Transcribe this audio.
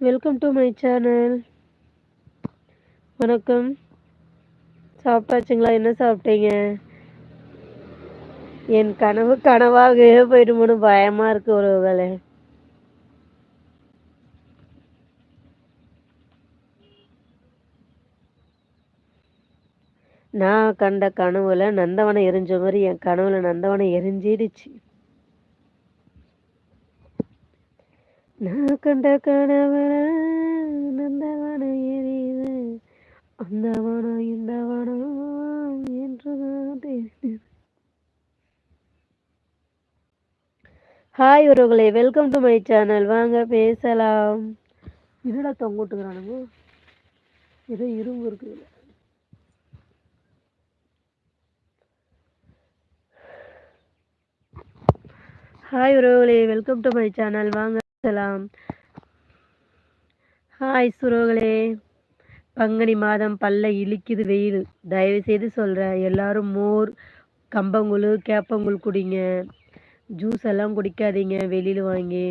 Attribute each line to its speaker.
Speaker 1: Welcome to my channel வணக்கம். சாப்பிட்டாச்சுங்களா? என்ன சாப்பிட்டீங்க? என் கனவு கனவாகவே போயிடுமோன்னு பயமா இருக்கு உறவுகளே நான் கண்ட கனவுல நந்தவனை எரிஞ்ச மாதிரி என் கனவுல நந்தவனை எரிஞ்சிடுச்சு. நான் கண்ட கணவர நந்தவனம் எரியுது. அந்த வனம் இந்த நான் என்றுதான் தெரிந்தது ஹாய் உறவுகளே வெல்கம் டு மை சேனல் வாங்க பேசலாம். இருடா தொங்கிட்டுக்கிறானுங்க ஏதோ இரும்பு இருக்குதுல ஹாய் உறவுகளே வெல்கம் டு மை சேனல் வாங்க. பேசலாம் ஹாய் சுரோகளே பங்குனி மாதம் பல்ல இழிக்குது வெயில். தயவு செய்து சொல்கிறேன் எல்லாரும் மோர் கம்பங்கூழ் கேப்பங்கூழ் குடிங்க. ஜூஸ் எல்லாம் குடிக்காதீங்க வெளியில் வாங்கி.